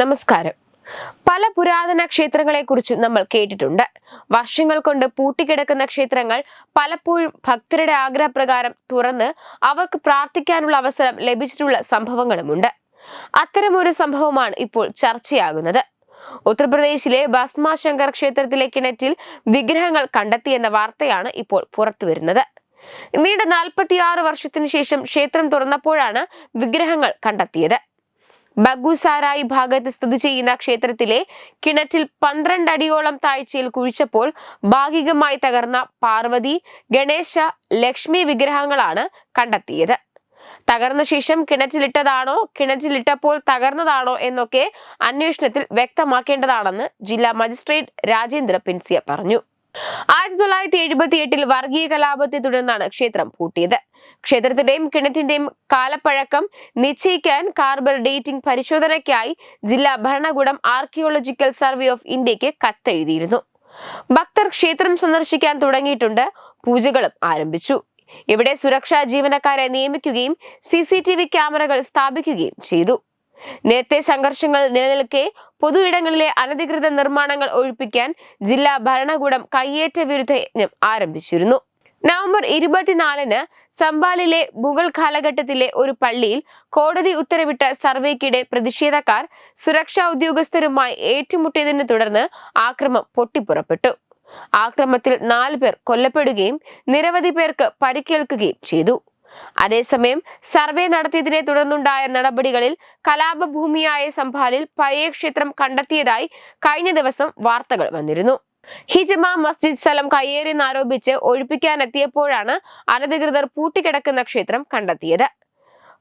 നമസ്കാരം. പല പുരാതന ക്ഷേത്രങ്ങളെ കുറിച്ച് നമ്മൾ കേട്ടിട്ടുണ്ട്. വർഷങ്ങൾ കൊണ്ട് പൂട്ടിക്കിടക്കുന്ന ക്ഷേത്രങ്ങൾ പലപ്പോഴും ഭക്തരുടെ ആഗ്രഹപ്രകാരം തുറന്ന് അവർക്ക് പ്രാർത്ഥിക്കാനുള്ള അവസരം ലഭിച്ചിട്ടുള്ള സംഭവങ്ങളുമുണ്ട്. അത്തരമൊരു സംഭവമാണ് ഇപ്പോൾ ചർച്ചയാകുന്നത്. ഉത്തർപ്രദേശിലെ ഭസ്മാശങ്കർ ക്ഷേത്രത്തിലെ കിണറ്റിൽ വിഗ്രഹങ്ങൾ കണ്ടെത്തിയെന്ന വാർത്തയാണ് ഇപ്പോൾ പുറത്തുവരുന്നത്. നീണ്ട നാൽപ്പത്തിയാറ് വർഷത്തിന് ശേഷം ക്ഷേത്രം തുറന്നപ്പോഴാണ് വിഗ്രഹങ്ങൾ കണ്ടെത്തിയത്. ബഗുസാരായി ഭാഗത്ത് സ്ഥിതി ചെയ്യുന്ന ക്ഷേത്രത്തിലെ കിണറ്റിൽ പന്ത്രണ്ട് അടിയോളം താഴ്ചയിൽ കുഴിച്ചപ്പോൾ ഭാഗികമായി തകർന്ന പാർവതി ഗണേശ ലക്ഷ്മി വിഗ്രഹങ്ങളാണ് കണ്ടെത്തിയത്. തകർന്ന ശേഷം കിണറ്റിലിട്ടതാണോ കിണറ്റിലിട്ടപ്പോൾ തകർന്നതാണോ എന്നൊക്കെ അന്വേഷണത്തിൽ വ്യക്തമാക്കേണ്ടതാണെന്ന് ജില്ലാ മജിസ്ട്രേറ്റ് രാജേന്ദ്ര പിൻസിയ പറഞ്ഞു. ആയിരത്തി തൊള്ളായിരത്തി എഴുപത്തി എട്ടിൽ വർഗീയ കലാപത്തെ തുടർന്നാണ് ക്ഷേത്രം പൂട്ടിയത്. ക്ഷേത്രത്തിന്റെയും കിണറ്റിന്റെയും കാലപ്പഴക്കം നിശ്ചയിക്കാൻ കാർബൺ ഡേറ്റിംഗ് പരിശോധനയ്ക്കായി ജില്ലാ ഭരണകൂടം ആർക്കിയോളജിക്കൽ സർവേ ഓഫ് ഇന്ത്യയ്ക്ക് കത്തെഴുതിയിരുന്നു. ഭക്തർ ക്ഷേത്രം സന്ദർശിക്കാൻ തുടങ്ങിയിട്ടുണ്ട്. പൂജകളും ആരംഭിച്ചു. ഇവിടെ സുരക്ഷാ ജീവനക്കാരെ നിയമിക്കുകയും സി ക്യാമറകൾ സ്ഥാപിക്കുകയും ചെയ്തു. നേരത്തെ സംഘർഷങ്ങൾ നിലനിൽക്കെ പൊതു ഇടങ്ങളിലെ അനധികൃത നിർമ്മാണങ്ങൾ ഒഴിപ്പിക്കാൻ ജില്ലാ ഭരണകൂടം കയ്യേറ്റ വിരുദ്ധ യജ്ഞം ആരംഭിച്ചിരുന്നു. നവംബർ ഇരുപത്തിനാലിന് സംബാലിലെ മുഗൾ കാലഘട്ടത്തിലെ ഒരു പള്ളിയിൽ കോടതി ഉത്തരവിട്ട സർവേക്കിടെ പ്രതിഷേധക്കാർ സുരക്ഷാ ഉദ്യോഗസ്ഥരുമായി ഏറ്റുമുട്ടിയതിനെ തുടർന്ന് ആക്രമം പൊട്ടിപ്പുറപ്പെട്ടു. ആക്രമത്തിൽ നാല് പേർ കൊല്ലപ്പെടുകയും നിരവധി പേർക്ക് പരിക്കേൽക്കുകയും ചെയ്തു. അതേസമയം സർവേ നടത്തിയതിനെ തുടർന്നുണ്ടായ നടപടികളിൽ കലാപഭൂമിയായ സംഭാലിൽ പഴയ ക്ഷേത്രം കണ്ടെത്തിയതായി കഴിഞ്ഞ ദിവസം വാർത്തകൾ വന്നിരുന്നു. ഹിജമ മസ്ജിദ് സ്ഥലം കയ്യേറിയെന്നാരോപിച്ച് ഒഴിപ്പിക്കാനെത്തിയപ്പോഴാണ് അനധികൃതർ പൂട്ടിക്കിടക്കുന്ന ക്ഷേത്രം കണ്ടെത്തിയത്.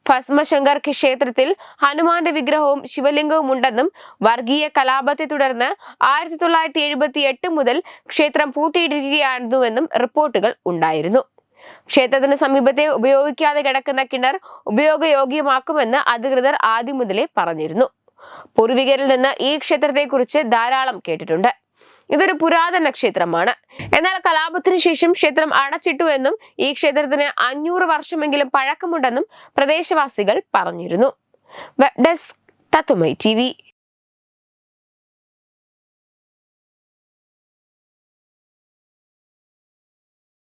ഭസ്മശങ്കർ ക്ഷേത്രത്തിൽ ഹനുമാന്റെ വിഗ്രഹവും ശിവലിംഗവും ഉണ്ടെന്നും വർഗീയ കലാപത്തെ തുടർന്ന് ആയിരത്തി തൊള്ളായിരത്തി എഴുപത്തി എട്ട് മുതൽ ക്ഷേത്രം പൂട്ടിയിടുകയായിരുന്നുവെന്നും റിപ്പോർട്ടുകൾ ഉണ്ടായിരുന്നു. ക്ഷേത്രത്തിന് സമീപത്തെ ഉപയോഗിക്കാതെ കിടക്കുന്ന കിണർ ഉപയോഗയോഗ്യമാക്കുമെന്ന് അധികൃതർ ആദ്യം മുതലേ പറഞ്ഞിരുന്നു. പൂർവികരിൽ നിന്ന് ഈ ക്ഷേത്രത്തെക്കുറിച്ച് ധാരാളം കേട്ടിട്ടുണ്ട്. ഇതൊരു പുരാതന ക്ഷേത്രമാണ്. എന്നാൽ കലാപത്തിന് ശേഷം ക്ഷേത്രം അടച്ചിട്ടു എന്നും ഈ ക്ഷേത്രത്തിന് അഞ്ഞൂറ് വർഷമെങ്കിലും പഴക്കമുണ്ടെന്നും പ്രദേശവാസികൾ പറഞ്ഞിരുന്നു. വെബ് ഡെസ്ക് തത്തുമൈ ടി